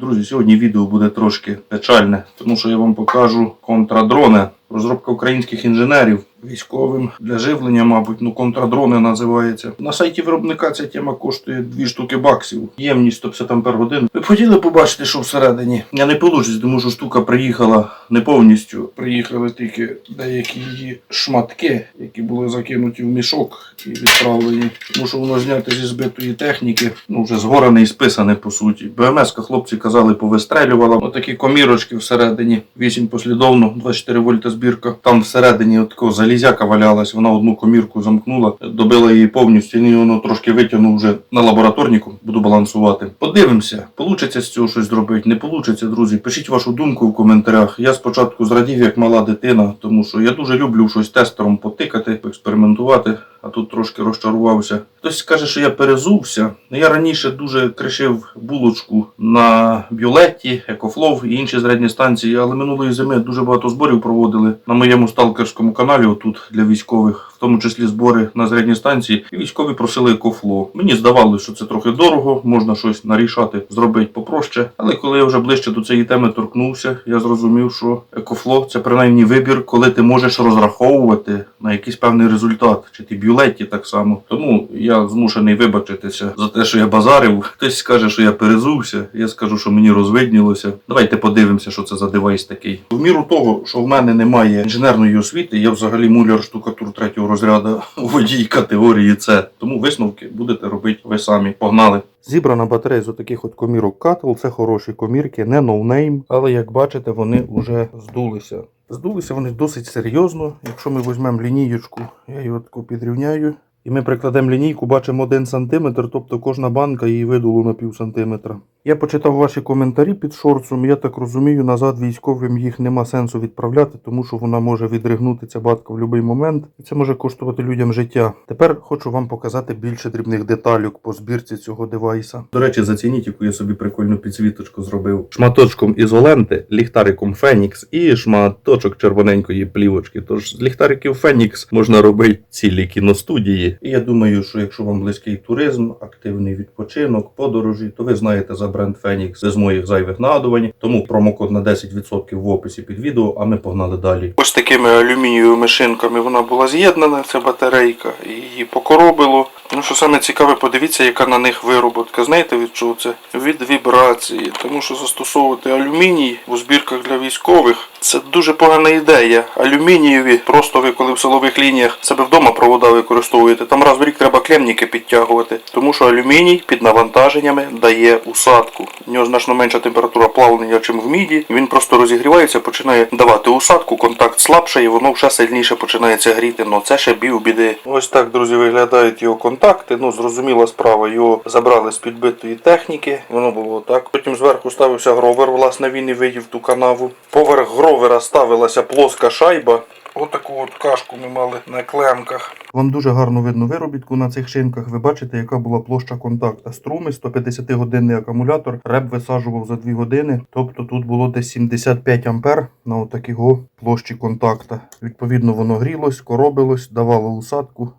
Друзі, сьогодні відео буде трошки печальне, тому що я вам покажу контрадрони. Розробка українських інженерів військовим для живлення, мабуть, ну контрадрони називається. На сайті виробника ця тема коштує 2 штуки баксів. Ємність 150 ампер годин. Ви б хотіли побачити, що всередині? Я не вийде, тому що штука приїхала не повністю. Приїхали тільки деякі її шматки, які були закинуті в мішок і відправлені. Що воно знято зі збитої техніки, ну вже згорене і списане по суті. БМС-ка хлопці казали, повистрелювала. Отакі комірочки всередині. 8 послідовно, 24 вольта збірка. Там всередині от такого залізяка валялась, вона одну комірку замкнула, добила її повністю, і воно трошки витягнув вже на лабораторніку, буду балансувати. Подивимося, получиться з цього щось зробити, не получиться, друзі. Пишіть вашу думку в коментарях. Я спочатку зрадів як мала дитина, тому що я дуже люблю щось тестером потикати, поекспериментувати, а тут трошки розчарувався. Хтось каже, що я перезувся. Я раніше дуже кришив булочку на бюлеті, екофлов і інші зрядні станції, але минулої зими дуже багато зборів проводили на моєму сталкерському каналі, отут для військових, в тому числі збори на зрядні станції. І військові просили екофло. Мені здавалося, що це трохи дорого, можна щось нарішати, зробити попроще. Але коли я вже ближче до цієї теми торкнувся, я зрозумів, що екофло це принаймні вибір, коли ти можеш розраховувати на якийсь певний результат, чи ти бюлеті так само. Тому я змушений вибачитися за те, що я базарив. Хтось скаже, що я перезувся. Я скажу, що мені розвиднілося. Давайте подивимося, що це за девайс такий. В міру того, що в мене немає інженерної освіти, я взагалі муляр штукатур третього розряду водій категорії С. Тому висновки будете робити ви самі. Погнали! Зібрана батарея з таких от комірок Cattle. Це хороші комірки, не ноунейм, але як бачите, вони вже здулися. Здулися вони досить серйозно. Якщо ми візьмемо лінійку, я її таку підрівняю. І ми прикладемо лінійку, бачимо 1 см, тобто кожна банка її видуло на пів сантиметра. Я почитав ваші коментарі під шорцом. Я так розумію, назад військовим їх нема сенсу відправляти, тому що вона може відригнути ця батка в будь-який момент, і це може коштувати людям життя. Тепер хочу вам показати більше дрібних деталюк по збірці цього девайса. До речі, зацініть, яку я собі прикольну підсвіточку зробив. Шматочком ізоленти, ліхтариком Фенікс і шматочок червоненької плівочки. Тож з ліхтариків Фенікс можна робити цілі кіностудії. І я думаю, що якщо вам близький туризм, активний відпочинок, подорожі, то ви знаєте за бренд Фенікс без моїх зайвих нагадувань. Тому промокод на 10% в описі під відео, а ми погнали далі. Ось такими алюмінієвими шинками вона була з'єднана, ця батарейка, її покоробило. Ну, що саме цікаве, подивіться, яка на них вироботка. Знаєте від чого це? Від вібрації. Тому що застосовувати алюміній у збірках для військових це дуже погана ідея. Алюмінієві, просто ви коли в силових лініях себе вдома провода використовуєте, там раз в рік треба клемніки підтягувати. Тому що алюміній під навантаженнями дає усадку. У нього значно менша температура плавлення, ніж в міді. Він просто розігрівається, починає давати усадку, контакт слабше і воно ще сильніше починається гріти. Ну це ще бів біди. Ось так, друзі, виглядають його контакти. Ну, зрозуміла справа, його забрали з підбитої техніки. Воно було так. Потім зверху ставився гровер, власне, він і виїв ту канаву. Поверх гровера ставилася плоска шайба. Отаку от кашку ми мали на клемках. Вам дуже гарно видно виробітку на цих шинках. Ви бачите, яка була площа контакта. Струми 150 годинний акумулятор. Реп висаджував за 2 години. Тобто тут було десь 75 ампер на отакого площі контакта. Відповідно, воно грілось, коробилось, давало усадку.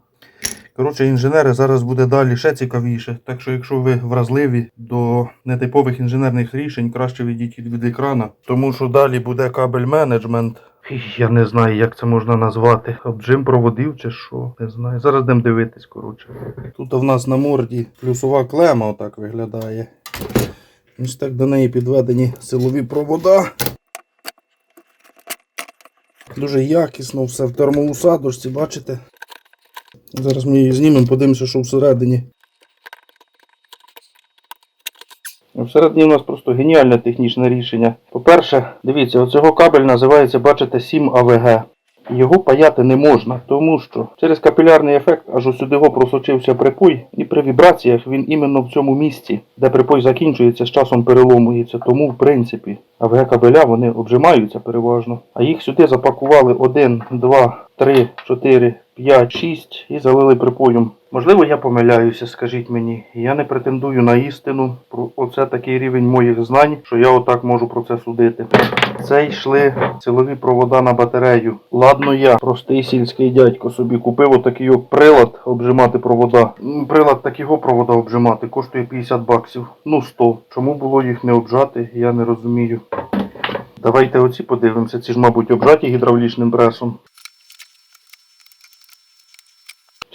Коротше, інженери зараз буде далі ще цікавіше. Так що, якщо ви вразливі до нетипових інженерних рішень, краще відійдіть від екрана. Тому що далі буде кабель менеджмент. Я не знаю, як це можна назвати. Обджим проводив чи що. Не знаю. Зараз будемо дивитись, коротше. Тут в нас на морді плюсова клема отак виглядає. Ось так до неї підведені силові провода. Дуже якісно все в термоусадочці, бачите? Зараз ми її знімемо, подивимося, що всередині. Всередині у нас просто геніальне технічне рішення. По-перше, дивіться, оцього кабель називається, бачите, 7 АВГ. Його паяти не можна, тому що через капілярний ефект аж ось сюди його просочився припой, і при вібраціях він іменно в цьому місці, де припой закінчується, з часом переломується. Тому, в принципі, АВГ кабеля вони обжимаються переважно. А їх сюди запакували 1, 2, 3, 4, 5-6 і залили припоєм. Можливо, я помиляюся, скажіть мені. Я не претендую на істину. Оце такий рівень моїх знань, що я отак можу про це судити. Це йшли силові провода на батарею. Ладно, я, простий сільський дядько, собі купив отакий прилад обжимати провода. Прилад такого провода обжимати коштує 50 баксів. Ну 100. Чому було їх не обжати, я не розумію. Давайте оці подивимося. Ці ж, мабуть, обжаті гідравлічним пресом.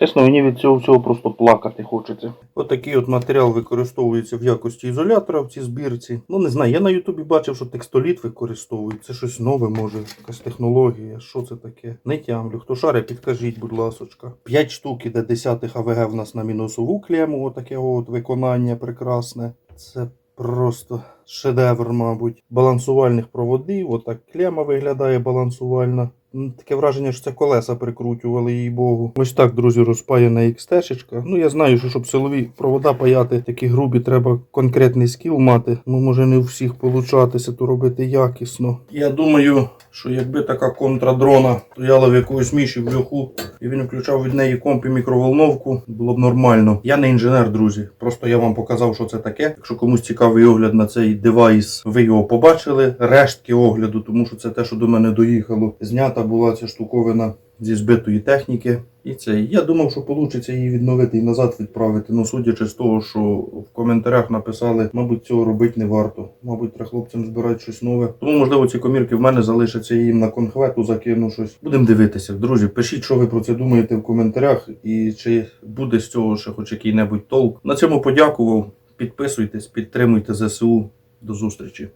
Чесно, мені від цього всього просто плакати хочеться. Отакий от матеріал використовується в якості ізолятора в цій збірці. Ну не знаю, я на Ютубі бачив, що текстоліт використовують. Це щось нове, може, якась технологія. Що це таке? Не тямлю. Хто шаре, підкажіть, будь ласочка. 5 штук іде 10 АВГ в нас на мінусову клему, отакого от виконання прекрасне. Це просто шедевр, мабуть. Балансувальних проводів, отак клема виглядає балансувальна. Таке враження, що це колеса прикручували, їй богу. Ось так, друзі, розпаяна XT-шечка. Ну я знаю, що щоб силові провода паяти такі грубі, треба конкретний скіл мати. Ну, може не у всіх получатися, то робити якісно. Я думаю, що якби така контрадрона стояла в якоїсь міші в льоху, і він включав від неї комп і мікроволновку, було б нормально. Я не інженер, друзі. Просто я вам показав, що це таке. Якщо комусь цікавий огляд на цей девайс, ви його побачили. Рештки огляду, тому що це те, що до мене доїхало. Знята була ця штуковина зі збитої техніки. І це я думав, що вийде її відновити і назад відправити. Ну, судячи з того, що в коментарях написали, мабуть, цього робити не варто. Мабуть, треба хлопцям збирати щось нове. Тому, можливо, ці комірки в мене залишаться їм на конхвету закину щось. Будемо дивитися. Друзі, пишіть, що ви про це думаєте в коментарях, і чи буде з цього ще хоч який-небудь толк. На цьому подякував. Підписуйтесь, підтримуйте ЗСУ. До зустрічі.